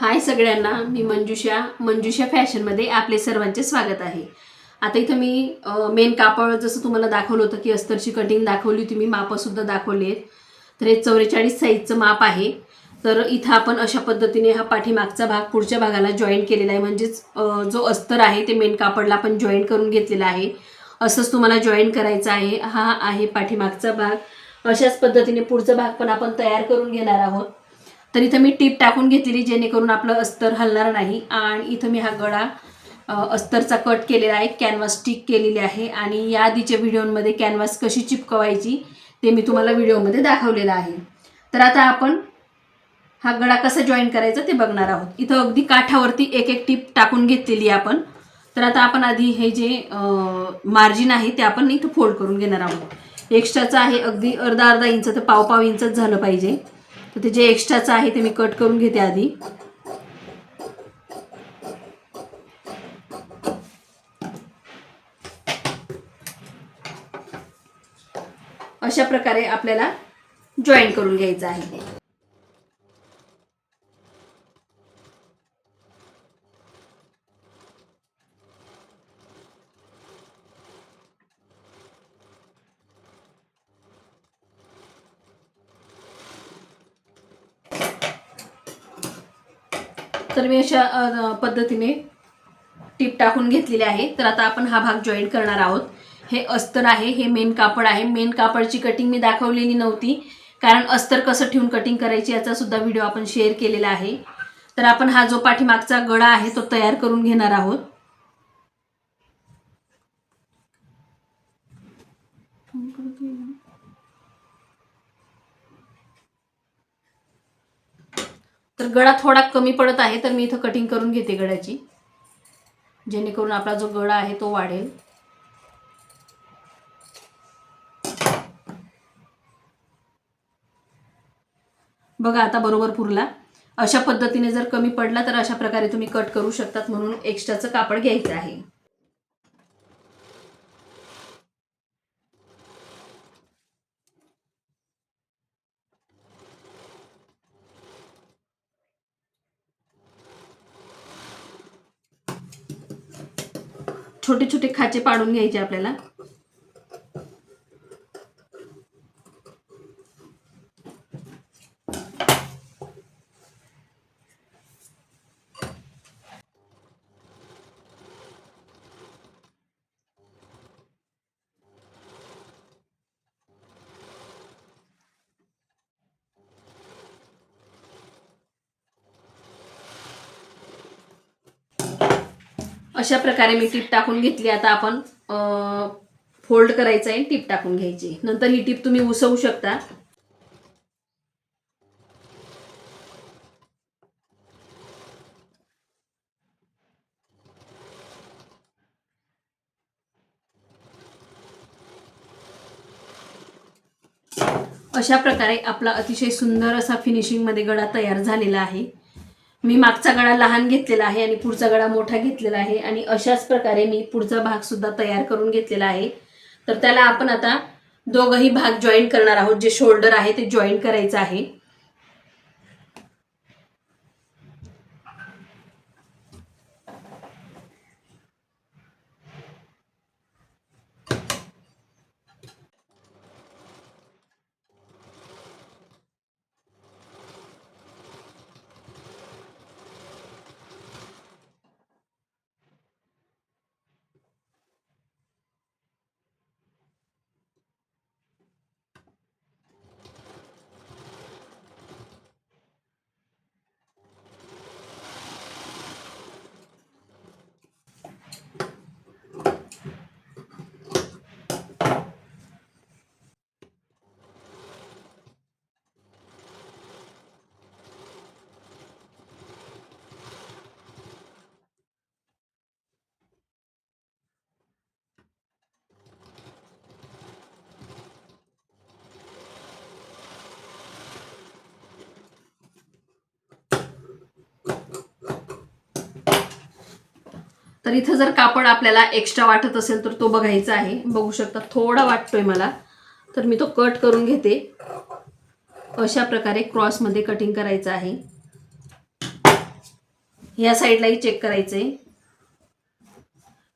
हाय सगळ्यांना मी मंजुषा. मंजुषा फॅशनमध्ये आपले सर्वांचे स्वागत आहे. आता इथं मी मेन कापड जसं तुम्हाला दाखवलं होतं की अस्तरची कटिंग दाखवली होती मी मापंसुद्धा दाखवली आहेत तर हे चौवेचाळीस साईजचं माप आहे. तर इथं आपण अशा पद्धतीने हा पाठीमागचा भाग पुढच्या भागाला जॉईन केलेला आहे. म्हणजेच जो अस्तर आहे ते मेन कापडला आपण जॉईन करून घेतलेला आहे. असंच तुम्हाला जॉईन करायचं आहे. हा आहे पाठीमागचा भाग. अशाच पद्धतीने पुढचा भाग पण आपण तयार करून घेणार आहोत. तर इथं मी टीप टाकून घेतलेली जेणेकरून आपलं अस्तर हलणार नाही. आणि इथं मी हा गळा अस्तरचा कट केलेला आहे कॅनव्हास स्टिक केलेली आहे. आणि या आधीच्या व्हिडिओमध्ये कॅनव्हास कशी चिपकवायची ते मी तुम्हाला व्हिडिओमध्ये दाखवलेलं आहे. तर आता आपण हा गळा कसा जॉईन करायचा ते बघणार आहोत. इथं अगदी काठावरती एक एक टीप टाकून घेतलेली आपण. तर आता आपण आधी हे जे मार्जिन आहे ते आपण इथं फोल्ड करून घेणार आहोत. एक्स्ट्राचं आहे अगदी अर्धा अर्धा इंच तर पाव पाव इंचच झालं पाहिजे. तर ते जे एक्स्ट्राचं आहे ते मी कट करून घेते आधी. अशा प्रकारे आपल्याला जॉईन करून घ्यायचं आहे. तर मी अशा पद्धतीने टीप टाकून घेतलेली आहे. तर आता आपण हा भाग जॉईन करणार आहोत. हे अस्तर आहे हे मेन कापड आहे. मेन कापडची कटिंग मी दाखवलेली नव्हती. कारण अस्तर कसं ठेवून कटिंग करायची याचा सुद्धा व्हिडिओ आपण शेअर केलेला आहे. तर आपण हा जो पाठीमागचा गळा आहे तो तयार करून घेणार आहोत. तर गळा थोडा कमी पडत आहे तर मी इथं कटिंग करून घेते गळ्याची. जेणेकरून आपला जो गळा आहे तो वाढेल. बघा आता बरोबर पुरला. अशा पद्धतीने जर कमी पडला तर अशा प्रकारे तुम्ही कट करू शकतात म्हणून एक्स्ट्राचं कापड घ्यायचं आहे. छोटे छोटे खाचे पाडून घ्यायचे आपल्याला. अशा प्रकारे मी टीप टाकून घेतली. आता आपण फोल्ड करायचं आहे टीप टाकून घ्यायची नंतर ही टीप तुम्ही उसवू शकता. अशा प्रकारे आपला अतिशय सुंदर असा फिनिशिंगमध्ये गळा तयार झालेला आहे. मी मागचा गळा लहान घेतलेला आहे आणि पुढचा गळा मोठा घेतलेला आहे आणि अशाच प्रकारे मी पुढचा भाग सुद्धा तयार करून घेतलेला आहे. तर त्याला आपण आता दोघंही भाग जॉईन करणार आहोत. जे शोल्डर आहे ते जॉईन करायचं आहे. तर इथं जर कापड आपल्याला एक्स्ट्रा वाटत असेल तर तो बघायचा आहे. बघू शकता थोडा वाटतोय मला. तर मी तो कट करून घेते. अशा प्रकारे क्रॉसमध्ये कटिंग करायचं आहे. ह्या साईडलाही चेक करायचं आहे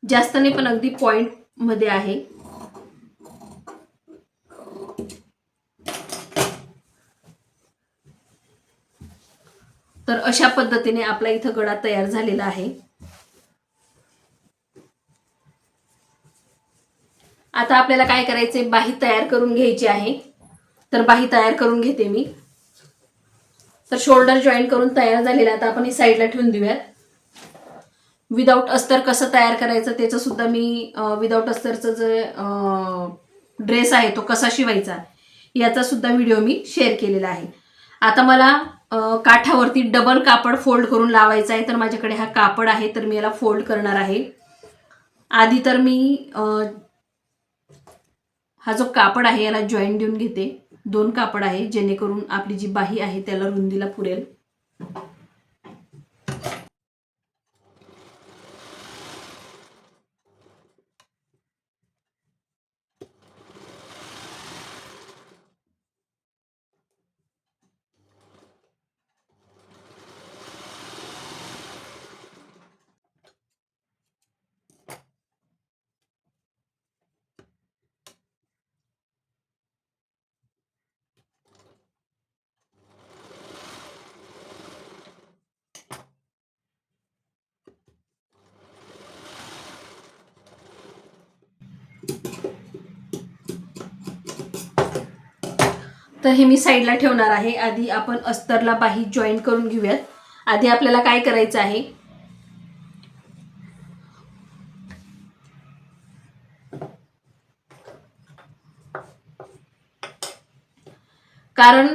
जास्त नाही पण अगदी पॉईंटमध्ये आहे. तर अशा पद्धतीने आपला इथं गडा तयार झालेला आहे. आता आपल्याला काय करायचंय? बाही तयार करून घ्यायची आहे. तर बाही तयार करून घेते मी. तर शोल्डर जॉईन करून तयार झालेला आता आपण ही साईडला ठेवून देऊयात. विदाऊट अस्तर कसं तयार करायचं त्याचं सुद्धा मी विदाऊट अस्तरचं जे ड्रेस आहे तो कसा शिवायचा याचा सुद्धा व्हिडिओ मी शेअर केलेला आहे. आता मला काठावरती डबल कापड फोल्ड करून लावायचा आहे. तर माझ्याकडे हा कापड आहे. तर मी याला फोल्ड करणार आहे. आधी तर मी हा जो कापड आहे याला जॉईंट देऊन घेते. दोन कापड आहे जेणेकरून आपली जी बाही आहे त्याला रुंदीला पुरेल. तर हे मी साईडला ठेवणार आहे. आधी आपण अस्तरला बाही जॉईन करून घेऊयात. आधी आपल्याला काय करायचं आहे? कारण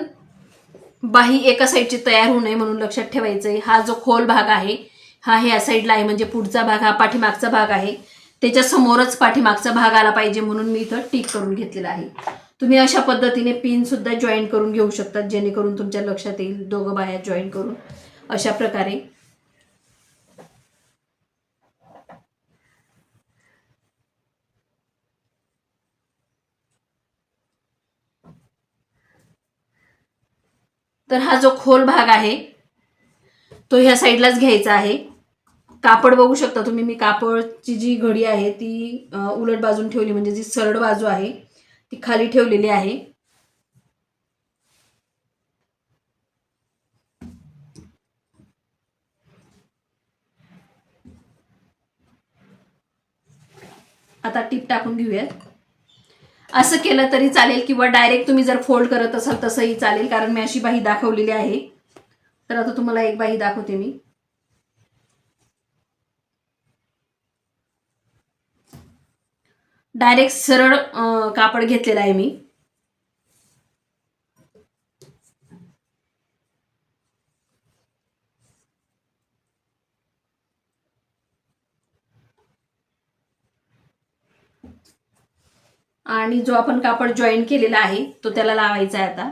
बाही एका साईडची तयार होऊ नये म्हणून लक्षात ठेवायचं आहे हा जो खोल भाग आहे हा ह्या साईडला आहे. म्हणजे पुढचा भाग हा पाठीमागचा भाग आहे. त्याच्या समोरच पाठीमागचा भाग आला पाहिजे म्हणून मी इथं टिक करून घेतलेला आहे. तुम्ही अशा पद्धतीने पिन सुद्धा जॉईन करून घेऊ शकतात जेणेकरून तुमच्या लक्षात येईल दोघं बाया जॉईन करून. अशा प्रकारे. तर हा जो खोल भाग आहे तो ह्या साईडलाच घ्यायचा आहे. कापड बघू शकता तुम्ही मी कापडची जी घडी आहे ती उलट बाजून ठेवली म्हणजे जी सरळ बाजू आहे ती खाली ठेवलेली आहे. आता टीप टाकून घेऊयात. असं केलं तरी चालेल किंवा डायरेक्ट तुम्ही जर फोल्ड करत असाल तसंही चालेल कारण मी अशी बाही दाखवलेली आहे. तर आता तुम्हाला एक बाही दाखवते मी. डायरेक्ट सरळ कापड घेतलेला आहे मी. आणि जो आपण कापड जॉईन केलेला आहे तो त्याला लावायचा आहे आता.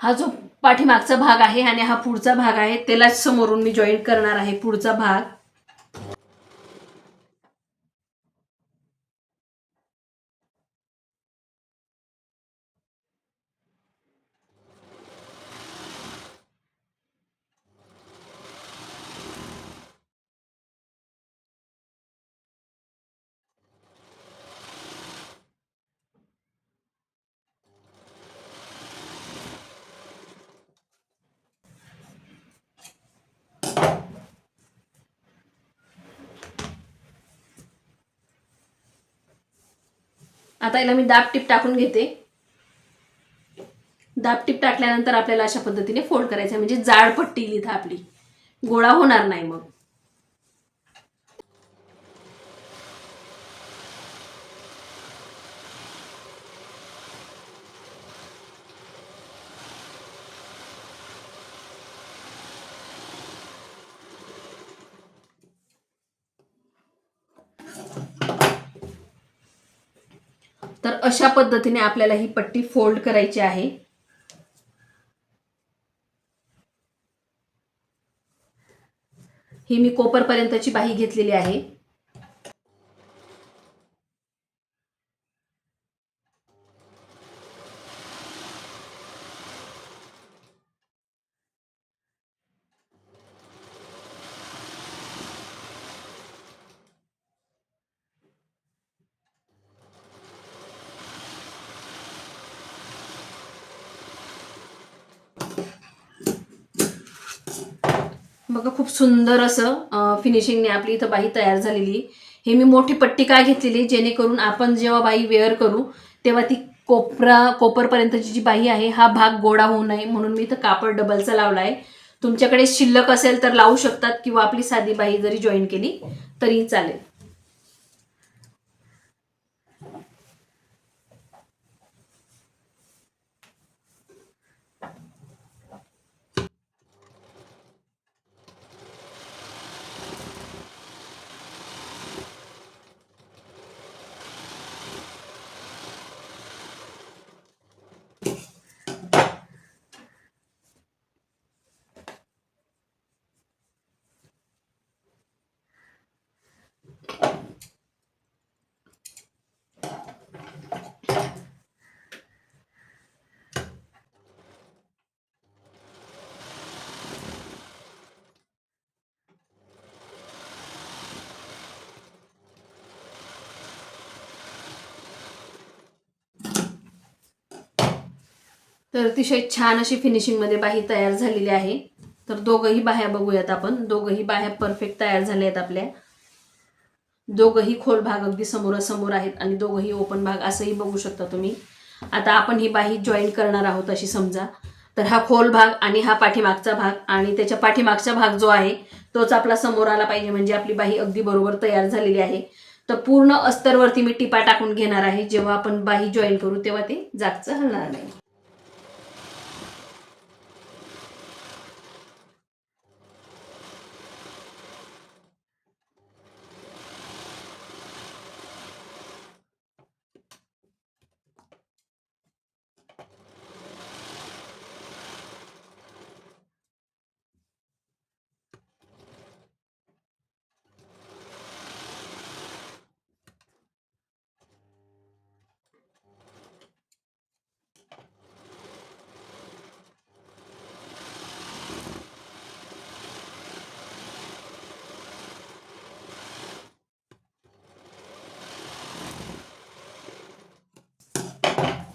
हा जो पाठीमागचा भाग आहे आणि हा पुढचा भाग आहे त्यालाच समोरून मी जॉईन करणार आहे पुढचा भाग. आता याला मी दाब टीप टाकून घेते. दाब टीप टाकल्यानंतर आपल्याला अशा पद्धतीने फोल्ड करायचं आहे. म्हणजे जाड पट्टी इथं आपली. गोळा होणार नाही मग तर अशा पद्धतीने आपल्याला ही पट्टी फोल्ड करायची आहे. ही मी कोपरपर्यंतची बाही घेतलेली आहे. बघा खूप सुंदर असं फिनिशिंगने आपली इथं बाही तयार झालेली. हे मी मोठी पट्टी काय घेतलेली? जेणेकरून आपण जेव्हा बाही वेअर करू तेव्हा ती कोपरा कोपरपर्यंतची जी बाही आहे हा भाग गोडा होऊ नये म्हणून मी इथं कापड डबलचा लावला आहे तुमच्याकडे शिल्लक असेल तर लावू शकतात किंवा आपली साधी बाही जरी जॉईन केली तरी चालेल. तर अतिशय छान अशी फिनिशिंगमध्ये बाही तयार झालेली आहे. तर दोघंही बाह्या बघूयात आपण. दोघंही बाह्या परफेक्ट तयार झाल्या आहेत आपल्या. दोघंही खोल भाग अगदी समोरासमोर आहेत आणि दोघंही ओपन भाग असंही बघू शकता तुम्ही. आता आपण ही बाही जॉईन करणार आहोत अशी समजा. तर हा खोल भाग आणि हा पाठीमागचा भाग आणि त्याच्या पाठीमागचा भाग जो आहे तोच आपला समोर आला पाहिजे म्हणजे आपली बाही अगदी बरोबर तयार झालेली आहे. तर पूर्ण अस्तरवरती मी टिपा टाकून घेणार आहे. जेव्हा आपण बाही जॉईन करू तेव्हा ते जागचं हलणार नाही.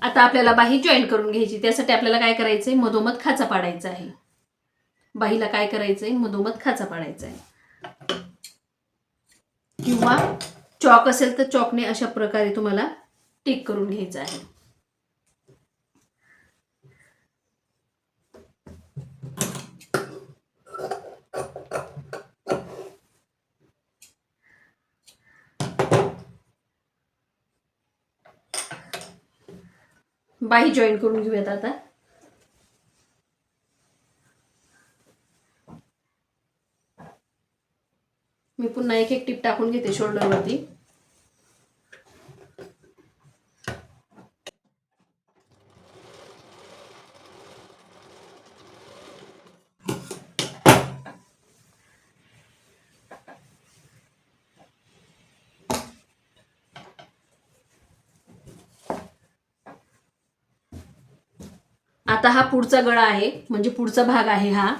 आता आपल्याला बाही जॉईन करून घ्यायची. त्यासाठी आपल्याला काय करायचंय? मधोमध खाचा पाडायचा आहे. बाहीला काय करायचंय? मधोमध खाचा पाडायचा आहे. किंवा चॉक असेल तर चॉकने अशा प्रकारे तुम्हाला टिक करून घ्यायचं आहे. बाही जॉईन करून घेऊयात आता. मी पुन्हा एक एक टिप टाकून घेते शोल्डरवरती आता हा पुढचा गळा आहे म्हणजे पुढचा भाग आहे हा.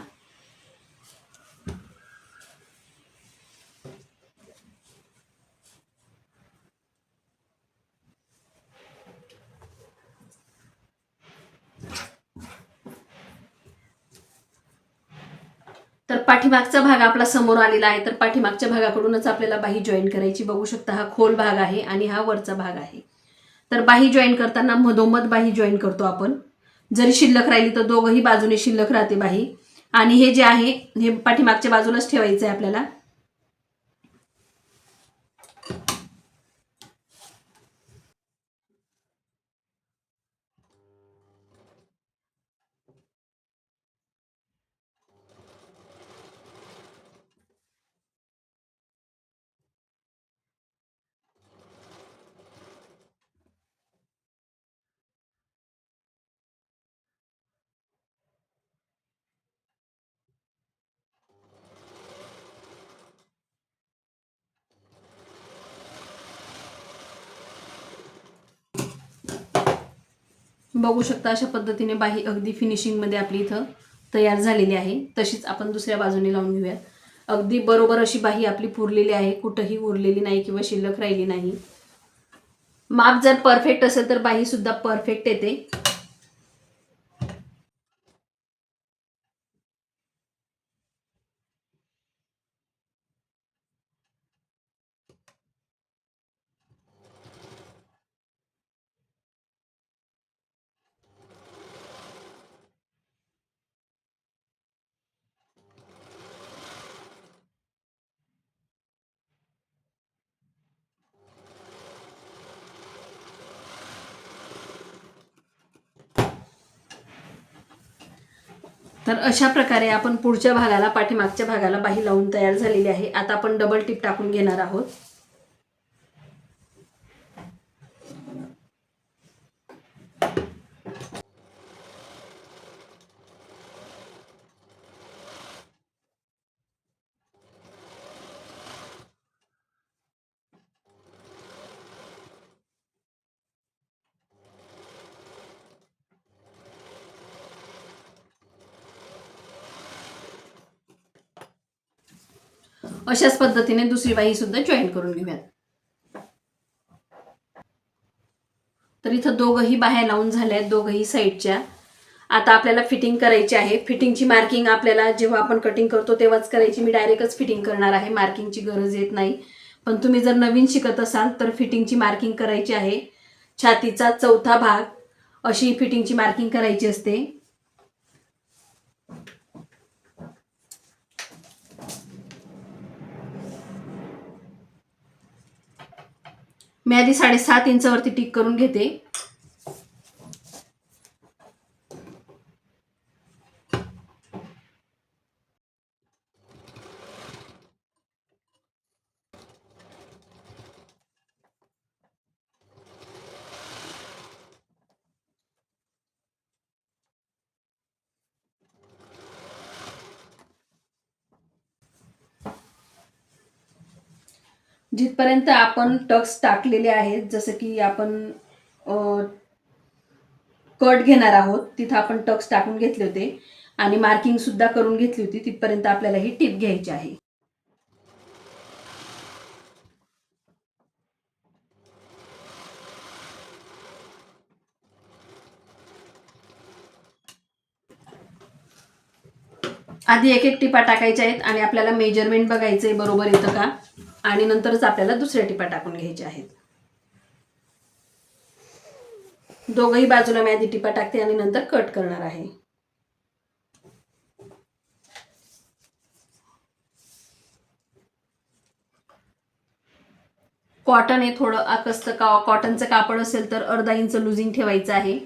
तर पाठीमागचा भाग आपला समोर आलेला आहे तर पाठीमागच्या भागाकडूनच आपल्याला बाही जॉईन करायची. बघू शकता हा खोल भाग आहे आणि हा वरचा भाग आहे. तर बाही जॉईन करताना मधोमध बाही जॉईन करतो आपण. जरी शिल्लक राहिली तर दोघंही बाजूने शिल्लक राहते बाही आणि हे जे आहे हे पाठीमागच्या बाजूलाच ठेवायचं आहे आपल्याला. बघू शकता अशा पद्धतीने बाही अगदी फिनिशिंगमध्ये आपली इथं तयार झालेली आहे. तशीच आपण दुसऱ्या बाजूने लावून घेऊयात. अगदी बरोबर अशी बाही आपली पुरलेली आहे. कुठंही उरलेली नाही किंवा शिल्लक राहिली नाही. माप जर परफेक्ट असेल तर बाही सुद्धा परफेक्ट येते. तर अशा प्रकारे आपण पुढच्या भागाला पाठीमागच्या भागाला बाही लावून तयार झालेली आहे. आता आपण डबल टिप टाकून घेणार आहोत. अशाच पद्धतीने दुसरी बाई सुद्धा जॉईन करून घेऊयात. तर इथं दोघंही बाह्या लावून झाल्या आहेत दोघंही साईडच्या आता आपल्याला फिटिंग करायची आहे. फिटिंगची मार्किंग आपल्याला जेव्हा आपण कटिंग करतो तेव्हाच करायची. मी डायरेक्टच फिटिंग करणार आहे. मार्किंगची गरज येत नाही. पण तुम्ही जर नवीन शिकत असाल तर फिटिंगची मार्किंग करायची आहे. छातीचा चौथा भाग अशी फिटिंगची मार्किंग करायची असते. मी आधी साडेसात इंचावरती टिक करून घेते. जिथपर्यंत आपण टक्स टाकलेले आहेत जसं की आपण कट घेणार आहोत तिथं आपण टक्स टाकून घेतले होते. आणि मार्किंग सुद्धा करून घेतली होती तिथपर्यंत आपल्याला ही टिप घ्यायची आहे. आधी एक एक टिपा टाकायच्या आहेत आणि आपल्याला मेजरमेंट बघायचं आहे बरोबर येतं का? आणि नंतरच आपल्याला दुसऱ्या टिपा टाकून घ्यायच्या आहेत. दोघही बाजूला मी आधी टिपा टाकते आणि नंतर कट करणार आहे. कॉटन हे थोडं आकस्त का कॉटनचं कापड असेल तर अर्धा इंच लुझिंग ठेवायचं आहे.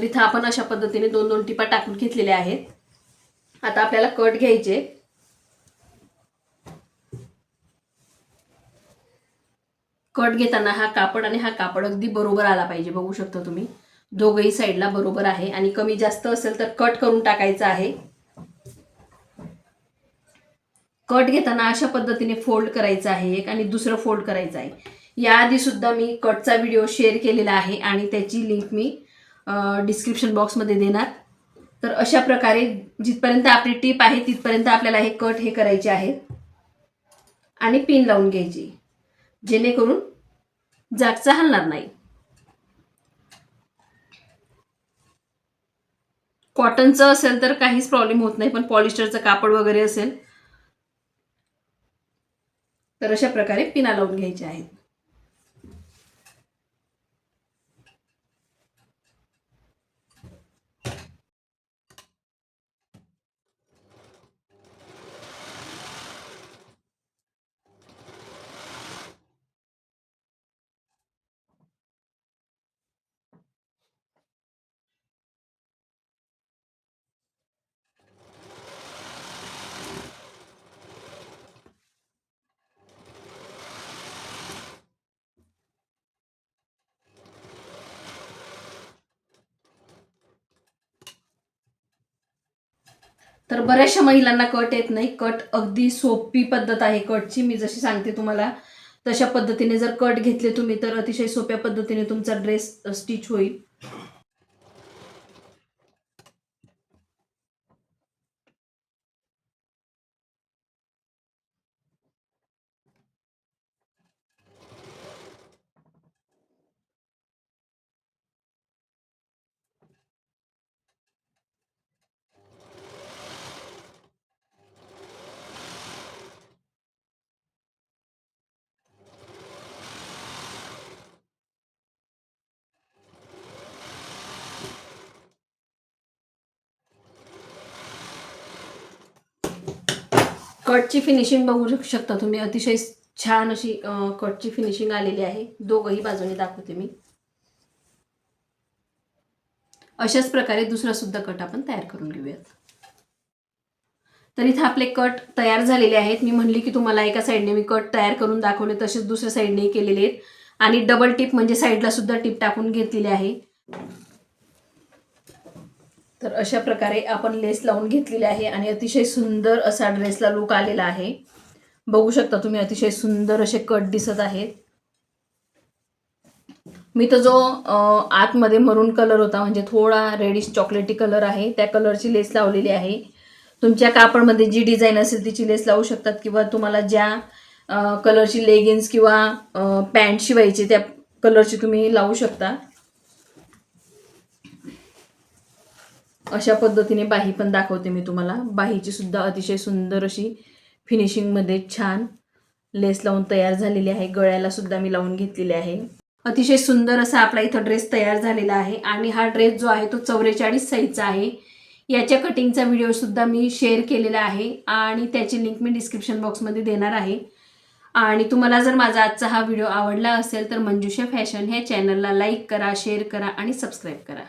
तर इथं आपण अशा पद्धतीने दोन दोन टिपा टाकून घेतलेल्या आहेत. आता आपल्याला कट घ्यायचे. कट घेताना हा कापड आणि हा कापड अगदी बरोबर आला पाहिजे बघू शकता तुम्ही. दोघही साईडला बरोबर आहे आणि कमी जास्त असेल तर कट करून टाकायचं आहे. कट घेताना अशा पद्धतीने फोल्ड करायचं आहे एक आणि दुसरं फोल्ड करायचं आहे. याआधी सुद्धा मी कटचा व्हिडिओ शेअर केलेला आहे आणि त्याची लिंक मी डिस्क्रिप्शन बॉक्समध्ये देणार. तर अशा प्रकारे जिथपर्यंत आपली टीप आहे तिथपर्यंत आपल्याला हे कट हे करायचे आहेत. आणि पिन लावून घ्यायची. जेणेकरून जागचा हलणार नाही. कॉटनचं असेल तर काहीच प्रॉब्लेम होत नाही पण पॉलिस्टरचं कापड वगैरे असेल तर अशा प्रकारे पिना लावून घ्यायच्या आहेत. तर बऱ्याचशा महिलांना कट येत नाही. कट अगदी सोपी पद्धत आहे कटची. मी जशी सांगते तुम्हाला तशा पद्धतीने जर कट घेतले तुम्ही तर अतिशय सोप्या पद्धतीने तुमचा ड्रेस स्टिच होईल. कटची फिनिशिंग बघू शकता तुम्ही. अतिशय छान अशी कटची फिनिशिंग आलेली आहे. दोघंही बाजूने दाखवते मी. अशाच प्रकारे दुसरा सुद्धा कट आपण तयार करून घेऊयात. तर इथं आपले कट तयार झालेले आहेत. मी म्हणली की तुम्हाला एका साईडने मी कट तयार करून दाखवले तसेच दुसऱ्या साईडने केलेले आहेत. आणि डबल टिप म्हणजे साईडला सुद्धा टिप टाकून घेतलेली आहे. तर अशा प्रकारे आपण लेस लावून घेतलेली आहे आणि अतिशय सुंदर असा ड्रेसला लुक आलेला आहे. बघू शकता तुम्ही अतिशय सुंदर असे कट दिसत आहेत. मी तर जो आतमध्ये मरून कलर होता म्हणजे थोडा रेडिश चॉकलेटी कलर आहे त्या कलरची लेस लावलेली आहे. तुमच्या कापडमध्ये जी डिझाईन असेल तिची लेस लावू शकतात किंवा तुम्हाला ज्या कलरची लेगिन्स किंवा पॅन्ट शिवायची त्या कलरची तुम्ही लावू शकता. अशा पद्धतीने बाही पण दाखवते मी तुम्हाला. बाहीची सुद्धा अतिशय सुंदर अशी फिनिशिंगमध्ये छान लेस लावून तयार झालेली आहे. गळ्याला सुद्धा मी लावून घेतलेली आहे. अतिशय सुंदर असा आपला इथं ड्रेस तयार झालेला आहे आणि हा ड्रेस जो आहे तो चौवेचाळीस साईजचा आहे. याच्या कटिंगचा व्हिडिओसुद्धा मी शेअर केलेला आहे आणि त्याची लिंक मी डिस्क्रिप्शन बॉक्समध्ये देणार आहे. आणि तुम्हाला जर माझा आजचा हा व्हिडिओ आवडला असेल तर मंजुषा फॅशन ह्या चॅनलला लाईक करा शेअर करा आणि सबस्क्राईब करा.